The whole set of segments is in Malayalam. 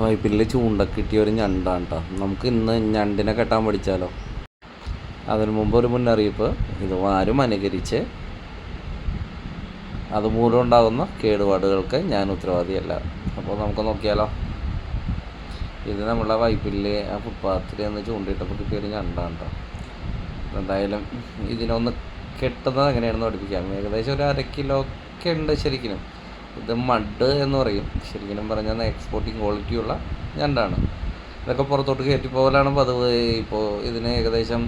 വൈപ്പിൽ ചൂണ്ട കിട്ടിയ ഒരു ഞണ്ടാണ് കേട്ടോ നമുക്ക് ഇന്ന് ഞണ്ടിനെ കെട്ടാൻ പഠിച്ചാലോ? അതിന് മുമ്പ് ഒരു മുന്നറിയിപ്പ്. ഇത് ആരും അനുകരിച്ച് അതുമൂലം ഉണ്ടാകുന്ന കേടുപാടുകൾക്ക് ഞാൻ ഉത്തരവാദിയല്ല. അപ്പോൾ നമുക്ക് നോക്കിയാലോ? ഇത് നമ്മളെ വൈപ്പിലെ ആ ഫുട്പാത്തിൽ നിന്ന് ചൂണ്ടിയിട്ടപ്പോൾ കിട്ടിയൊരു ഞണ്ടാണ് കേട്ടോ എന്തായാലും ഇതിനൊന്ന് കെട്ടുന്നത് എങ്ങനെയാണെന്ന് പഠിപ്പിക്കാം. ഏകദേശം ഒരു അര കിലോ ഒക്കെ ഉണ്ട് ശരിക്കും ഇത് മഡ് എന്ന് പറയും. ശരിക്കും പറഞ്ഞാൽ എക്സ്പോർട്ടിങ് ക്വാളിറ്റിയുള്ള ഞണ്ടാണ്. ഇതൊക്കെ പുറത്തോട്ട് കയറ്റിപ്പോകലാണ് പതിവ് ഇപ്പോൾ ഇതിന് ഏകദേശം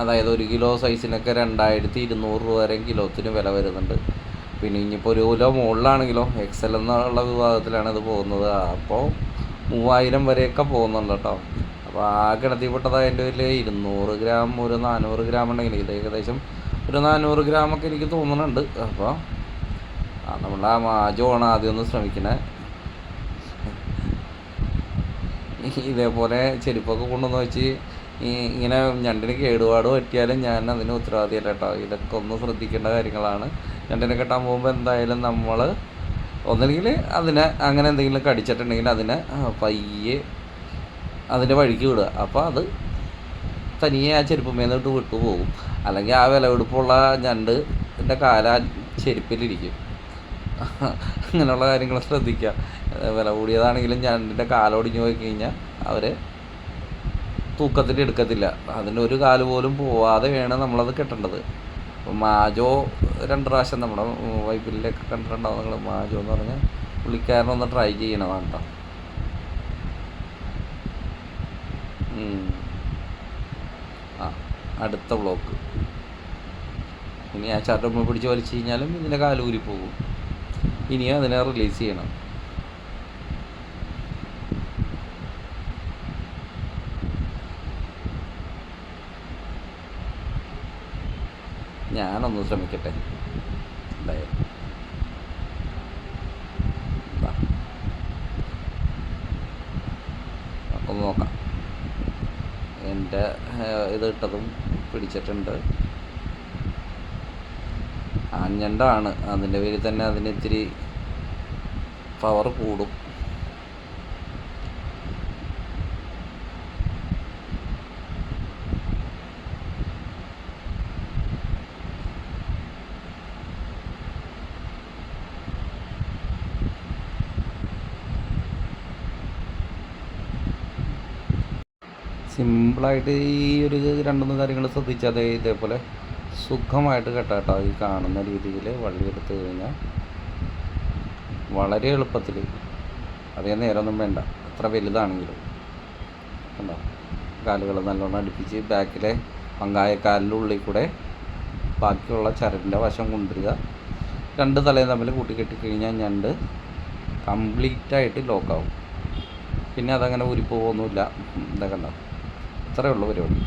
അതായത് ഒരു കിലോ സൈസിനൊക്കെ രണ്ടായിരത്തി ഇരുന്നൂറ് രൂപ വരെ കിലോത്തിന് വില വരുന്നുണ്ട്. പിന്നെ ഇനിയിപ്പോൾ ഒരു കിലോ മുകളിലാണെങ്കിലോ എക്സൽ എന്നുള്ള വിഭാഗത്തിലാണ് ഇത് പോകുന്നത്. അപ്പോൾ മൂവായിരം വരെയൊക്കെ പോകുന്നുണ്ട് കേട്ടോ. അപ്പോൾ ആ ഗണത്തിൽപ്പെട്ടത് അതിന്റെ ഒരു ഇരുന്നൂറ് ഗ്രാം ഒരു നാനൂറ് ഗ്രാം ഉണ്ടെങ്കിൽ ഇത് ഏകദേശം ഒരു നാനൂറ് ഗ്രാമൊക്കെ എനിക്ക് തോന്നുന്നുണ്ട്. അപ്പോൾ ആ നമ്മൾ ആ മാജമാണ് ആദ്യം ഒന്ന് ശ്രമിക്കണേ. ഇതേപോലെ ചെരുപ്പൊക്കെ കൊണ്ടുവന്ന് വെച്ച് ഈ ഇങ്ങനെ ഞണ്ടിന് കേടുപാട് പറ്റിയാലും ഞാൻ അതിന് ഉത്തരവാദിയല്ല കേട്ടോ. ഇതൊക്കെ ഒന്ന് ശ്രദ്ധിക്കേണ്ട കാര്യങ്ങളാണ്. ഞണ്ടിനെ കെട്ടാൻ പോകുമ്പോൾ എന്തായാലും നമ്മൾ ഒന്നല്ലെങ്കിൽ അതിനെ അങ്ങനെ എന്തെങ്കിലും കടിച്ചിട്ടുണ്ടെങ്കിൽ അതിനെ പയ്യെ അതിന്റെ വഴിക്ക് വിടുക. അപ്പോൾ അത് തനിയെ ആ ചെരുപ്പ് മേന്നിട്ട് വിട്ടു പോകും. അല്ലെങ്കിൽ ആ വിലവെടുപ്പുള്ള ഞണ്ട് എന്റെ കാല ചെരുപ്പിലിരിക്കും. അങ്ങനെയുള്ള കാര്യങ്ങൾ ശ്രദ്ധിക്കുക. വില കൂടിയതാണെങ്കിലും ഞണ്ടിന്റെ കാലോടിഞ്ഞ് പോയി കഴിഞ്ഞാൽ അവർ തൂക്കത്തിൽ എടുക്കത്തില്ല. അതിന്റെ ഒരു കാൽ പോലും പോവാതെ വേണം നമ്മളത് കെട്ടേണ്ടത്. അപ്പോൾ മാജോ രണ്ട് പ്രാവശ്യം നമ്മുടെ വൈപ്പിലൊക്കെ കണ്ടിട്ടുണ്ടാവും നിങ്ങൾ മാജോ എന്ന് പറഞ്ഞാൽ പുള്ളിക്കാരനൊന്ന് ട്രൈ ചെയ്യണതാണ് കേട്ടോ. ആ അടുത്ത ബ്ലോക്ക് ഇനി ആ ചരമ്മ പിടിച്ച് വലിച്ചു കഴിഞ്ഞാലും ഇതിന്റെ കാലൂരി പോകും ഇനിയും അതിനെ റിലീസ് ചെയ്യണം. ഞാനൊന്ന് ശ്രമിക്കട്ടെ. ഒന്ന് നോക്കാം. എന്റെ ഇത് ഇട്ടതും പിടിച്ചിട്ടുണ്ട്. ആഞ്ഞണ്ടാണ് അതിന്റെ പേരിൽ തന്നെ അതിന് ഇത്തിരി പവർ കൂടും. സിമ്പിളായിട്ട് ഈ ഒരു രണ്ടുമൂന്ന് കാര്യങ്ങൾ ശ്രദ്ധിച്ചാൽ ദേ ഇതേപോലെ സുഖമായിട്ട് കെട്ടാട്ടോ ഈ കാണുന്ന രീതിയിൽ വള്ളി എടുത്ത് കഴിഞ്ഞാൽ വളരെ എളുപ്പത്തിൽ അധികം നേരമൊന്നും വേണ്ട. അത്ര വലുതാണെങ്കിലും. കണ്ടോ? കാലുകൾ നല്ലോണം അടുപ്പിച്ച് ബാക്കിലെ പങ്കായക്കാലിന്റെ ഉള്ളിൽ കൂടെ ബാക്കിയുള്ള ചരടിന്റെ വശം കൊണ്ടുവരിക. രണ്ട് തലയും തമ്മിൽ കൂട്ടിക്കെട്ടിക്കഴിഞ്ഞാൽ ഞണ്ട് കംപ്ലീറ്റായിട്ട് ലോക്കാവും. പിന്നെ അതങ്ങനെ ഊരിപ്പോവൊന്നുമില്ല ഇതൊക്കെ കണ്ടോ? ഇത്രയേ ഉള്ളൂ പരിപാടി.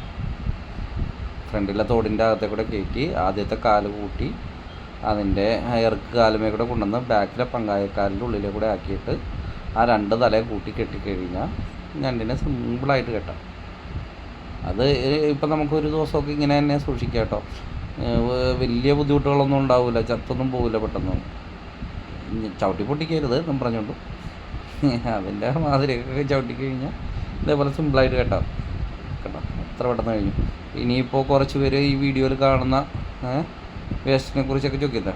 ഫ്രണ്ടിലെ തോടിന്റെ അകത്തെ കൂടെ കയറ്റി ആദ്യത്തെ കാൽ കൂട്ടി അതിന്റെ ഇറക്ക് കാലുമേ കൂടെ കൊണ്ടുവന്ന് ബാക്കിലെ പങ്കായക്കാലിന്റെ ഉള്ളിലെ കൂടെ ആക്കിയിട്ട് ആ രണ്ട് തലയെ കൂട്ടി കെട്ടിക്കഴിഞ്ഞാൽ ഞണ്ടിനെ സിമ്പിളായിട്ട് കെട്ടാം. അത് ഇപ്പം നമുക്കൊരു ദിവസമൊക്കെ ഇങ്ങനെ തന്നെ സൂക്ഷിക്കാം കേട്ടോ. വലിയ ബുദ്ധിമുട്ടുകളൊന്നും ഉണ്ടാവില്ല. ചത്തൊന്നും പോവില്ല പെട്ടെന്ന്. ചവിട്ടി പൊട്ടിക്കരുത് എന്നും പറഞ്ഞോണ്ട് അതിന്റെ മാതിരിയൊക്കെ ചവിട്ടി കഴിഞ്ഞാൽ ഇതേപോലെ സിമ്പിളായിട്ട് കേട്ടോ. കേട്ടോ. അത്ര പെട്ടെന്ന് കഴിഞ്ഞു. ഇനിയിപ്പോൾ കുറച്ച് പേര് ഈ വീഡിയോയിൽ കാണുന്ന വേസ്റ്റിനെ കുറിച്ചൊക്കെ ചോദിക്കില്ല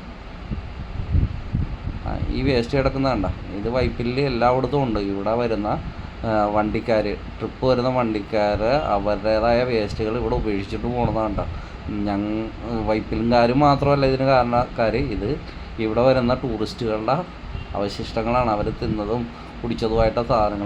ആ ഈ വേസ്റ്റ് കിടക്കുന്ന കണ്ട ഇത് വൈപ്പിൽ എല്ലായിടത്തും ഉണ്ട്. ഇവിടെ വരുന്ന വണ്ടിക്കാർ ട്രിപ്പ് വരുന്ന വണ്ടിക്കാർ അവരുടേതായ വേസ്റ്റുകൾ ഇവിടെ ഉപേക്ഷിച്ചിട്ട് പോകണതാണ് കണ്ട. ഞങ്ങൾ ആരും മാത്രമല്ല ഇതിന് കാരണക്കാർ ഇത് ഇവിടെ വരുന്ന ടൂറിസ്റ്റുകളുടെ അവശിഷ്ടങ്ങളാണ്. അവർ തിന്നതും കുടിച്ചതുമായിട്ട സാധനങ്ങൾ